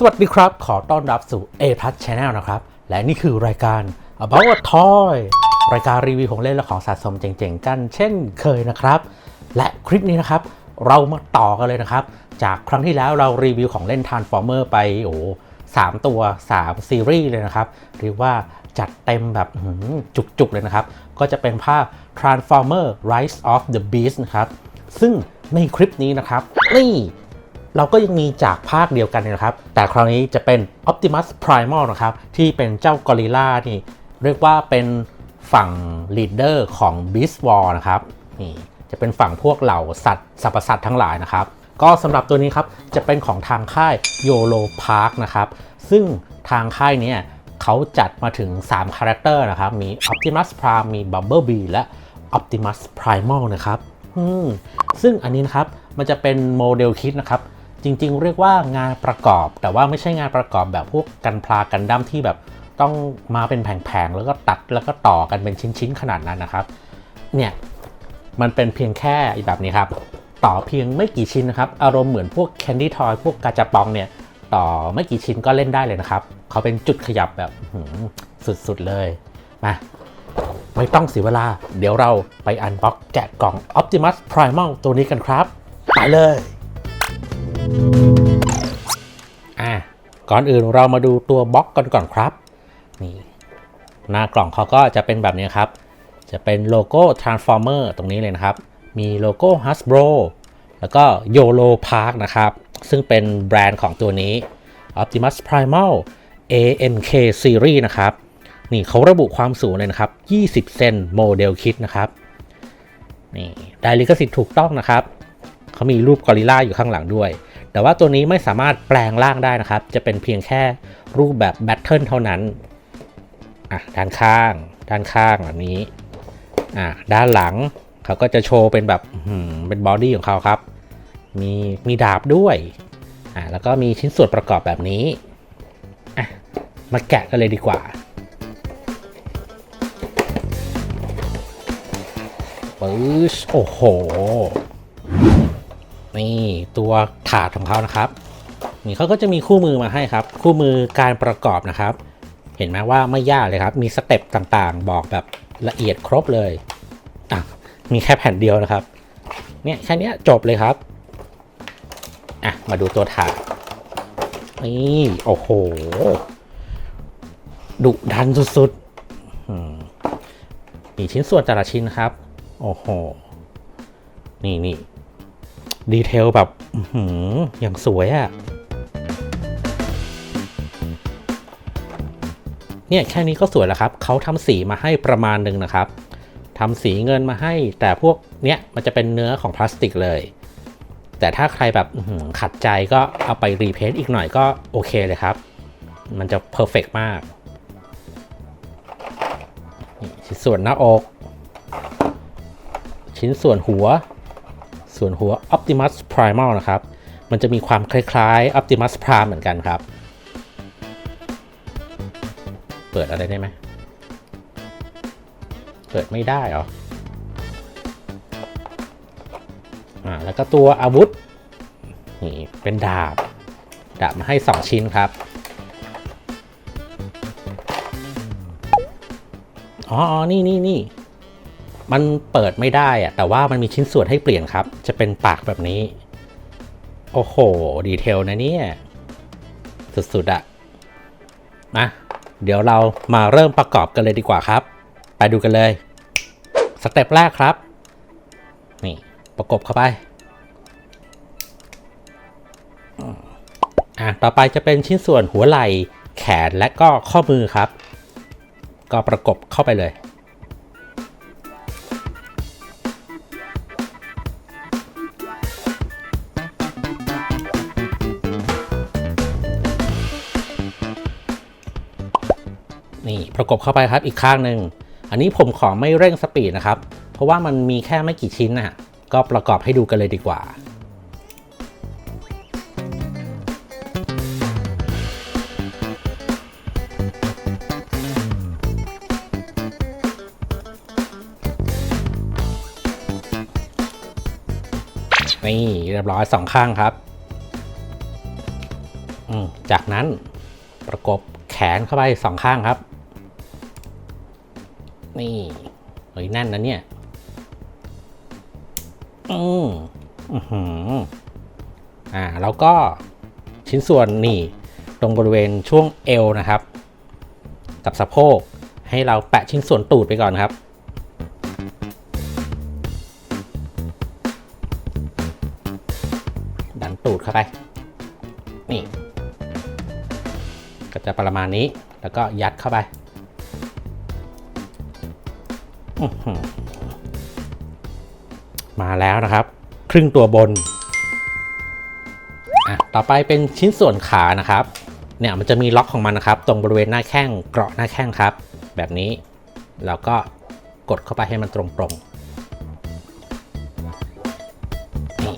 สวัสดีครับ ขอต้อนรับสู่ A Plus Channel นะครับ และนี่คือรายการ About a Toy รายการรีวิวของเล่นและของสะสมเจ๋งๆ กันเช่นเคยนะครับ และคลิปนี้นะครับ เรามาต่อกันเลยนะครับ จากครั้งที่แล้วเรารีวิวของเล่น Transformer ไปโอ้สามตัว 3 ซีรีส์เลยนะครับ เรียกว่าจัดเต็มแบบจุกๆ เลยนะครับ ก็จะเป็นภาพ Transformer Rise of the Beast นะครับ ซึ่งในคลิปนี้นะครับ นี่ เราก็ยังมีจากภาคเดียวกันเนี่ยนะครับ แต่คราวนี้จะเป็น Optimus Primal นะครับ ที่เป็นเจ้ากอริลลานี่เรียกว่าเป็นฝั่งลีดเดอร์ของ Beast War นะครับนี่จะเป็นฝั่งพวกเหล่าสัตว์สรรพสัตว์ทั้งหลายนะครับ ก็สำหรับตัวนี้ครับ จะเป็นของทางค่าย YOLO Park นะครับ ซึ่งทางค่ายเนี้ยเขาจัดมาถึง 3 คาแรคเตอร์นะครับ มี Optimus Prime มี Bumblebee และ Optimus Primal นะครับอืมซึ่งอันนี้นะครับ มันจะเป็นโมเดลคิดนะครับ จริง ๆ เรียกว่างานประกอบ แต่ว่าไม่ใช่งานประกอบแบบพวกกันพลากันดั้มที่แบบต้องมาเป็นแผงๆแล้วก็ตัดแล้วก็ต่อกันเป็นชิ้นๆขนาดนั้นนะครับ เนี่ยมันเป็นเพียงแค่แบบนี้ครับ ต่อเพียงไม่กี่ชิ้นนะครับ อารมณ์เหมือนพวกแคนดี้ทอยพวกกาจาปองเนี่ย ต่อไม่กี่ชิ้นก็เล่นได้เลยนะครับ เขาเป็นจุดขยับแบบสุดๆเลยมาไม่ต้องเสียเวลา เดี๋ยวเราไปอันบ็อกแกะกล่อง Optimus Primal ตัวนี้กันครับ ไปเลย อะก่อนอื่นเรามาดูตัวบล็อกกันก่อนครับ นี่หน้ากล่องเขาก็จะเป็นแบบนี้ครับ จะเป็นโลโก้ Transformer ตรงนี้เลยนะครับ มีโลโก้ Hasbro แล้วก็ YOLO Park นะครับ ซึ่งเป็นแบรนด์ของตัวนี้ Optimus Primal AMK Series นะครับ นี่เขาระบุความสูงเลยนะครับ 20 เซนโมเดลคิดนะครับ นี่ได้ลิขสิทธิ์ถูกต้องนะครับ เขามีรูปกอริลลาอยู่ข้างหลังด้วย แต่ว่าตัวนี้ไม่สามารถแปลงร่างได้นะครับ จะเป็นเพียงแค่รูปแบบแบทเทิลเท่านั้นอะด้านข้าง ด้านข้างแบบนี้อะด้านหลังเขาก็จะโชว์เป็นแบบเป็นบอดี้ของเขาครับ มีมีดาบด้วยอะแล้วก็มีชิ้นส่วนประกอบแบบนี้อะมาแกะกันเลยดีกว่าปึ๊ชโอ้โห นี่ตัวถาดของเขานะครับนี่เขาก็จะมีคู่มือมาให้ครับ คู่มือการประกอบนะครับ เห็นไหมว่าไม่ยากเลยครับ มีสเต็ปต่างๆ บอกแบบละเอียดครบเลยอะมีแค่แผ่นเดียวนะครับ เนี่ยแค่นี้จบเลยครับอะมาดูตัวถาดนี่โอ้โหดุดันสุดๆอืมมีชิ้นส่วนแต่ละชิ้นครับ โอ้โห นี่นี่ ดีเทลแบบอื้อหืออย่างสวยอะ่ะ เนี่ยแค่นี้ก็สวยแล้วครับ เขาทำสีมาให้ประมาณหนึ่งนะครับทำสีเงินมาให้ แต่พวกเนี้ยมันจะเป็นเนื้อของพลาสติกเลย แต่ถ้าใครแบบหือขัดใจก็เอาไปรีเพนต์อีกหน่อยก็โอเคเลยครับ มันจะเพอร์เฟกมากชิ้นส่วนหน้าอก ชิ้นส่วนหัว ส่วนหัว Optimus Primal นะครับ มันจะมีความคล้ายๆ Optimus Prime เหมือนกันครับ เปิดอะไรได้ไหม เปิดไม่ได้เหรอ อ่า แล้วก็ตัวอาวุธ นี่ เป็นดาบ ดาบมาให้ 2 ชิ้นครับอ๋ออ๋อนี่นี่นี่ มันเปิดไม่ได้อะแต่ว่ามันมีชิ้นส่วนให้เปลี่ยนครับ จะเป็นปากแบบนี้ โอ้โห ดีเทลนะเนี่ย สุดๆอะมาเดี๋ยวเรามาเริ่มประกอบกันเลยดีกว่าครับ ไปดูกันเลย สเต็ปแรกครับ นี่ ประกบเข้าไป อะ ต่อไปจะเป็นชิ้นส่วนหัวไหล่ แขนและก็ข้อมือครับ ก็ประกบเข้าไปเลย ประกบเข้าไปครับอีกข้างหนึ่งอันนี้ผมขอไม่เร่งสปีดนะครับ เพราะว่ามันมีแค่ไม่กี่ชิ้นนะก็ประกอบให้ดูกันเลยดีกว่านี่เรียบร้อยสองข้างครับ จากนั้นประกบแขนเข้าไปสองข้างครับ นี่เฮ้ยแน่นนะเนี่ยอืมอือหืออ่าแล้วก็ชิ้นส่วนนี่ตรงบริเวณช่วงเอวนะครับ กับสะโพกให้เราแปะชิ้นส่วนตูดไปก่อนครับดันตูดเข้าไป นี่ ก็จะประมาณนี้แล้วก็ยัดเข้าไป มาแล้วนะครับ ครึ่งตัวบน อะ ต่อไปเป็นชิ้นส่วนขานะครับ เนี่ยมันจะมีล็อกของมันนะครับ ตรงบริเวณหน้าแข้งเกราะหน้าแข้งครับ แบบนี้ แล้วก็กดเข้าไปให้มันตรงๆนี่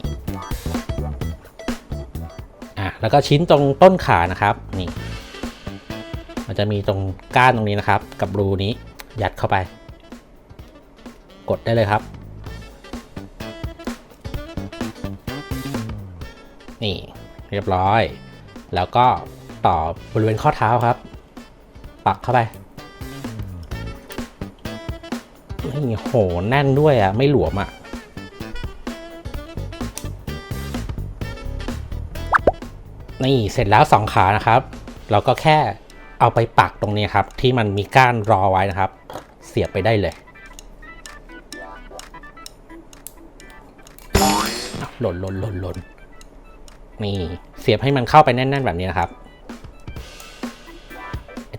อะแล้วก็ชิ้นตรงต้นขานะครับนี่ มันจะมีตรงก้านตรงนี้นะครับ กับรูนี้ยัดเข้าไป กดได้เลยครับ นี่เรียบร้อย แล้วก็ต่อบริเวณข้อเท้าครับ ปักเข้าไปนี่โหแน่นด้วยอะไม่หลวมอะนี่เสร็จแล้วสองขานะครับ เราก็แค่เอาไปปักตรงนี้ครับ ที่มันมีก้านรอไว้นะครับ เสียบไปได้เลย หล่นหล่นหล่นหล่นนี่เสียบให้มันเข้าไปแน่น ๆ แบบนี้นะครับ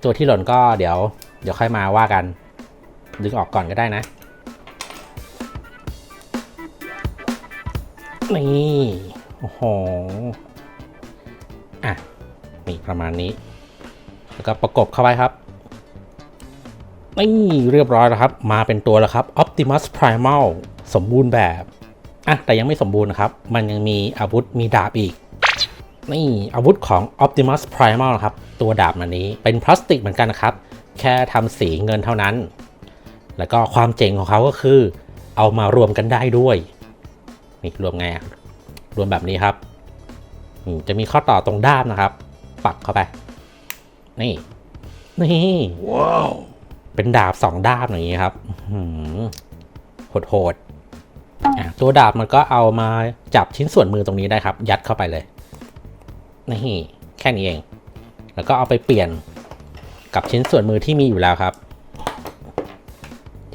ตัวที่หล่นก็เดี๋ยว เดี๋ยวค่อยมาว่ากัน ดึงออกก่อนก็ได้นะ นี่โอ้โหอะนี่ประมาณนี้ แล้วก็ประกบเข้าไปครับนี่เรียบร้อยแล้วครับ มาเป็นตัวแล้วครับ Optimus Primal สมบูรณ์แบบ อะแต่ยังไม่สมบูรณ์นะครับ มันยังมีอาวุธมีดาบอีก นี่อาวุธของ Optimus Primal นะครับ ตัวดาบมันนี้เป็นพลาสติกเหมือนกันนะครับ แค่ทำสีเงินเท่านั้น แล้วก็ความเจ๋งของเขาก็คือ เอามารวมกันได้ด้วย นี่รวมไงอะรวมแบบนี้ครับอืมจะมีข้อต่อตรงด้ามนะครับ ปักเข้าไป นี่ นี่ว้าวเป็นดาบสองด้ามอย่างนี้ครับโหดโหดๆอะ ตัวดาบมันก็เอามาจับชิ้นส่วนมือตรงนี้ได้ครับ ยัดเข้าไปเลยนี่แค่นี้เอง แล้วก็เอาไปเปลี่ยนกับชิ้นส่วนมือที่มีอยู่แล้วครับ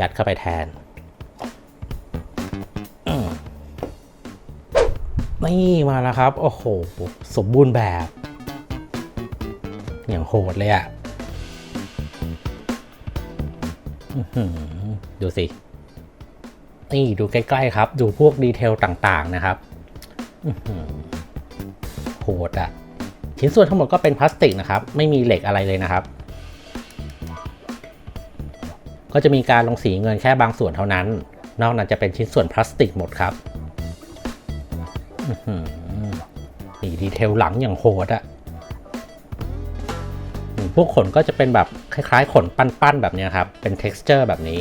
ยัดเข้าไปแทนนี่มาแล้วครับ โอ้โห สมบูรณ์แบบ อย่างโหดเลยอะ่ะดูสิ นี่ดูใกล้ๆครับ ดูพวกดีเทลต่างๆนะครับโหดอะ่ะชิ้นส่วนทั้งหมดก็เป็นพลาสติกนะครับ ไม่มีเหล็กอะไรเลยนะครับ ก็จะมีการลงสีเงินแค่บางส่วนเท่านั้น นอกนั้นจะเป็นชิ้นส่วนพลาสติกหมดครับนี่ดีเทลหลังอย่างโหดอะพวกขนก็จะเป็นแบบคล้ายๆ ขนปั้นๆแบบนี้ครับ เป็น t e x t อร์แบบนี้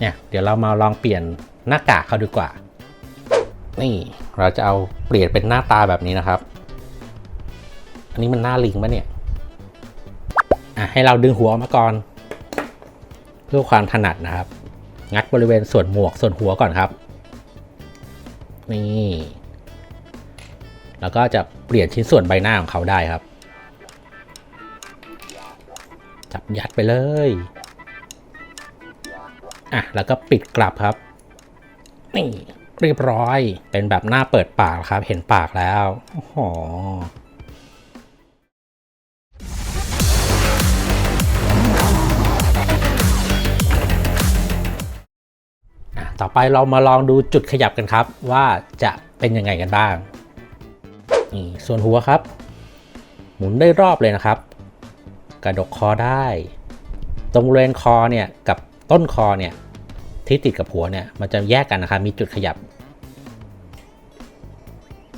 เนี่ยเดี๋ยวเรามาลองเปลี่ยนหน้ากากเขาดีกว่า นี่เราจะเอาเปลี่ยนเป็นหน้าตาแบบนี้นะครับ อันนี้มันหน้าลิงปะเนี่ยอะให้เราดึงหัวออกมาก่อน เพื่อความถนัดนะครับ งัดบริเวณส่วนหมวกส่วนหัวก่อนครับ นี่ แล้วก็จะเปลี่ยนชิ้นส่วนใบหน้าของเขาได้ครับ จับยัดไปเลย อะ แล้วก็ปิดกลับครับ นี่เรียบร้อย เป็นแบบหน้าเปิดปากครับ เห็นปากแล้ว โอ้โหอะต่อไปเรามาลองดูจุดขยับกันครับ ว่าจะเป็นยังไงกันบ้าง นี่ส่วนหัวครับ หมุนได้รอบเลยนะครับ กระดกคอได้ ตรงบริเวณคอเนี่ยกับ ต้นคอเนี่ยที่ติดกับหัวเนี่ยมันจะแยกกันนะครับมีจุดขยับ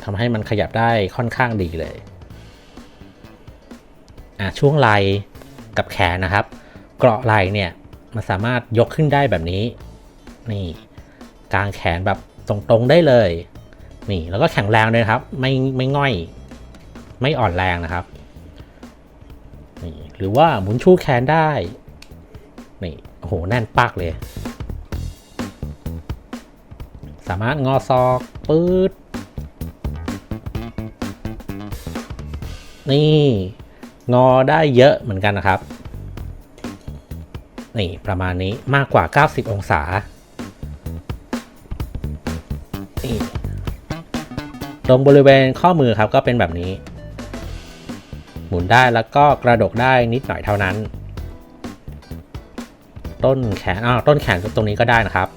ทำให้มันขยับได้ค่อนข้างดีเลยอะช่วงไหล่กับแขนนะครับ เกราะไหล่เนี่ยมันสามารถยกขึ้นได้แบบนี้ นี่กางแขนแบบตรงๆได้เลย นี่แล้วก็แข็งแรงเลยครับ ไม่ไม่ง่อย ไม่อ่อนแรงนะครับนี่หรือว่าหมุนชูแขนได้นี่ โอ้โหแน่นปักเลย สามารถงอศอกปื๊ดนี่ งอได้เยอะเหมือนกันนะครับ นี่ประมาณนี้มากกว่า 90 องศา นี่ตรงบริเวณข้อมือครับก็เป็นแบบนี้ หมุนได้แล้วก็กระดกได้นิดหน่อยเท่านั้น ต้นแขนอ้าวต้นแขนตรงนี้ก็ได้นะครับ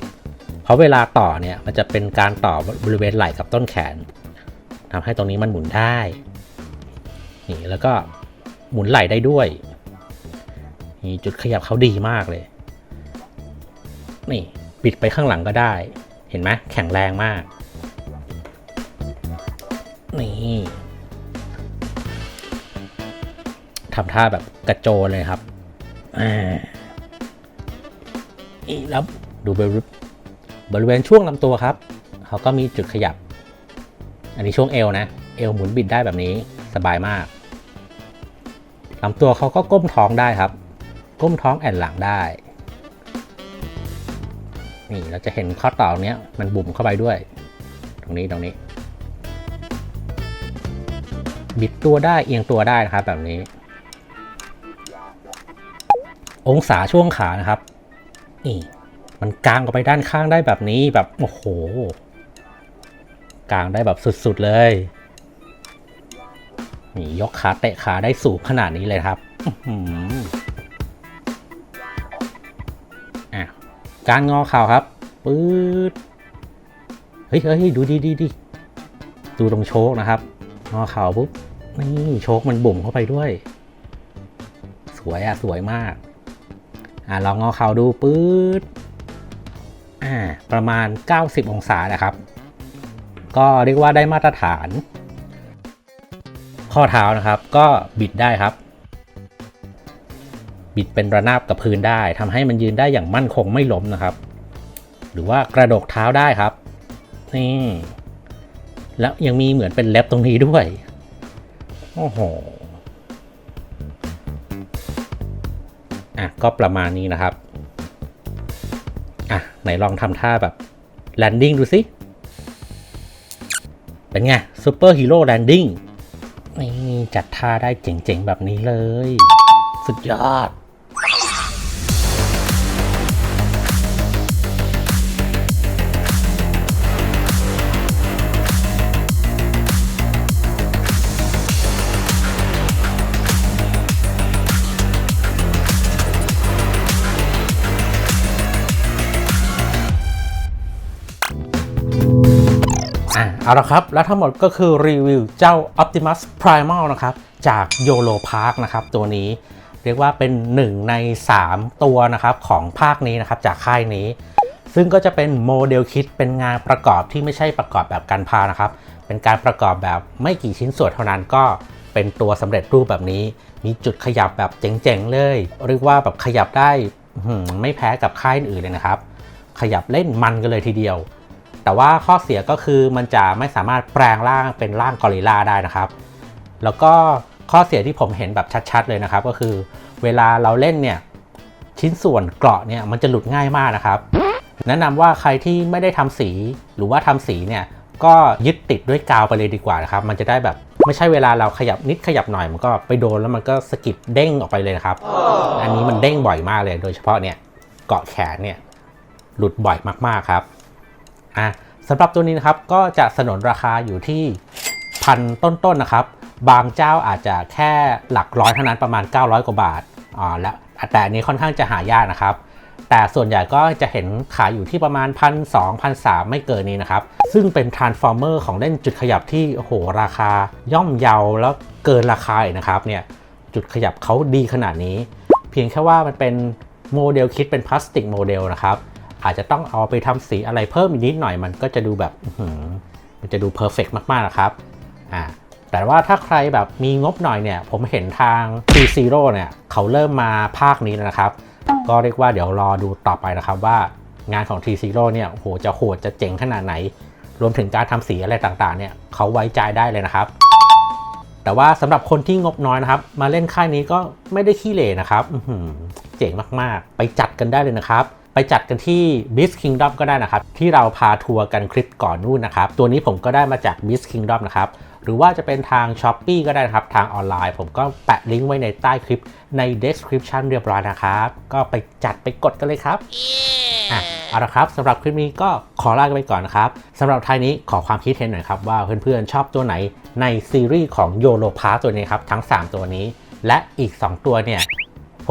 เพราะเวลาต่อเนี่ยมันจะเป็นการต่อบริเวณไหล่กับต้นแขนทำให้ตรงนี้มันหมุนได้นี่แล้วก็หมุนไหล่ได้ด้วยนี่จุดขยับเขาดีมากเลย นี่ปิดไปข้างหลังก็ได้ เห็นไหมแข็งแรงมาก นี่ทำท่าแบบกระโจนเลยครับอ่า อีแล้วดูบริเวณบริเวณช่วงลำตัวครับ เขาก็มีจุดขยับ อันนี้ช่วงเอวนะ เอวหมุนบิดได้แบบนี้สบายมากลำตัวเขาก็ก้มท้องได้ครับ ก้มท้องแอนหลังได้ นี่เราจะเห็นข้อต่อเนี้ยมันบุ่มเข้าไปด้วย ตรงนี้ตรงนี้ บิดตัวได้เอียงตัวได้นะครับแบบนี้ องศาช่วงขานะครับ นี่ มันกางออกไปด้านข้างได้แบบนี้แบบ โอ้โห กางได้แบบสุดๆเลย นี่ยกขาเตะขาได้สูงขนาดนี้เลยครับอะการงอเข่าครับปื๊ดเฮ้ยเฮ้ยดูดีดีดีดูตรงโชคนะครับ งอเข่าปุ๊บนี่โชคมันบุ่มเข้าไปด้วย สวยอะสวยมาก อะลองงอเข่าดูปื๊ดอ่าประมาณ 90 องศานะครับ ก็เรียกว่าได้มาตรฐาน ข้อเท้านะครับก็บิดได้ครับ บิดเป็นระนาบกับพื้นได้ทำให้มันยืนได้อย่างมั่นคงไม่ล้มนะครับ หรือว่ากระดกเท้าได้ครับนี่แล้วยังมีเหมือนเป็นเล็บตรงนี้ด้วย โอ้โห อะก็ประมาณนี้นะครับ อะ ไหนลองทำท่าแบบแลนดิ้งดูสิ เป็นไงซูเปอร์ฮีโร่แลนดิ้งนี่จัดท่าได้เจ๋งๆ แบบนี้เลย สุดยอด เอาละครับ แล้วทั้งหมดก็คือรีวิวเจ้า Optimus Primal นะครับ จาก YOLO Park นะครับ ตัวนี้เรียกว่าเป็น 1 ใน 3 ตัวนะครับของภาคนี้นะครับจากค่ายนี้ ซึ่งก็จะเป็นโมเดลคิดเป็นงานประกอบที่ไม่ใช่ประกอบแบบการพานะครับ เป็นการประกอบแบบไม่กี่ชิ้นส่วนเท่านั้นก็เป็นตัวสำเร็จรูปแบบนี้ มีจุดขยับแบบเจ๋งๆเลย เรียกว่าแบบขยับได้ไม่แพ้กับค่ายอื่นเลยนะครับ ขยับเล่นมันกันเลยทีเดียว แต่ว่าข้อเสียก็คือมันจะไม่สามารถแปลงร่างเป็นร่างกอริลลาได้นะครับ แล้วก็ข้อเสียที่ผมเห็นแบบชัดๆเลยนะครับ ก็คือเวลาเราเล่นเนี่ยชิ้นส่วนเกราะเนี่ยมันจะหลุดง่ายมากนะครับ แนะนำว่าใครที่ไม่ได้ทำสีหรือว่าทำสีเนี่ยก็ยึดติดด้วยกาวไปเลยดีกว่านะครับ มันจะได้แบบไม่ใช่เวลาเราขยับนิดขยับหน่อย มันก็ไปโดนแล้วมันก็สกิดเด้งออกไปเลยนะครับ อันนี้มันเด้งบ่อยมากเลย โดยเฉพาะเนี่ยเกาะแขนเนี่ยหลุดบ่อยมากๆครับ อะสำหรับตัวนี้นะครับก็จะสนนราคาอยู่ที่พันต้นๆนนะครับ บางเจ้าอาจจะแค่หลักร้อยเท่านั้นประมาณ 900 กว่าบาทอ่าและแต่อันนี้ค่อนข้างจะหายากนะครับ แต่ส่วนใหญ่ก็จะเห็นขายอยู่ที่ประมาณพันสองพันสามไม่เกินนี้นะครับ ซึ่งเป็น Transformer ของเล่นจุดขยับที่โอ้โหราคาย่อมเยาแล้วเกินราคาอีกนะครับเนี่ยจุดขยับเขาดีขนาดนี้ เพียงแค่ว่ามันเป็นโมเดลคิดเป็นพลาสติกโมเดลนะครับ อาจจะต้องเอาไปทำสีอะไรเพิ่มอีกนิดหน่อยมันก็จะดูแบบมันจะดูเพอร์เฟกมากๆนะครับอ่าแต่ว่าถ้าใครแบบมีงบหน่อยเนี่ย ผมเห็นทาง T Zero เนี่ย เขาเริ่มมาภาคนี้แล้วนะครับ ก็เรียกว่าเดี๋ยวรอดูต่อไปนะครับว่างานของ T Zero เนี่ยโหจะโหดจะเจ๋งขนาดไหน รวมถึงการทำสีอะไรต่างๆ เนี่ยเขาไว้ใจได้เลยนะครับ แต่ว่าสำหรับคนที่งบน้อยนะครับ มาเล่นค่ายนี้ก็ไม่ได้ขี้เหร่นะครับเจ๋งมากๆ ไปจัดกันได้เลยนะครับ ไปจัดกันที่ Beast Kingdom ก็ได้นะครับ ที่เราพาทัวร์กันคลิปก่อนนู่นนะครับ ตัวนี้ผมก็ได้มาจาก Beast Kingdom นะครับ หรือว่าจะเป็นทาง s h อ p e e ก็ได้นะครับ ทางออนไลน์ ผมก็แปะลิงก์ไว้ในใต้คลิปใน description เรียบร้อยนะครับ ก็ไปจัดไปกดกันเลยครับอะเอาละครับสำหรับคลิปนี้ก็ขอลากันไปก่อนนะครับสำหรับท้ายนี้ขอความคิดเห็นหน่อยครับว่าเพื่อนๆชอบตัวไหนในซีรีส์ของโยโ p พาตัวนี้ครับทั้ง 3 ตัวนี้ และอีก 2 ตัวเนี่ย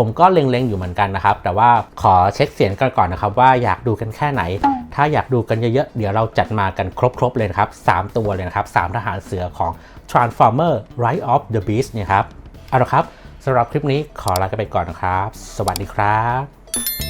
ผมก็เล็งๆอยู่เหมือนกันนะครับ แต่ว่าขอเช็คเสียงกันก่อนนะครับว่าอยากดูกันแค่ไหน ถ้าอยากดูกันเยอะๆ เดี๋ยวเราจัดมากันครบๆเลยนะครับ 3 ตัวเลยนะครับ 3 ทหารเสือของ Transformer Rise of the Beast เนี่ยครับ เอาละครับสำหรับคลิปนี้ขอลากันไปก่อนนะครับ สวัสดีครับ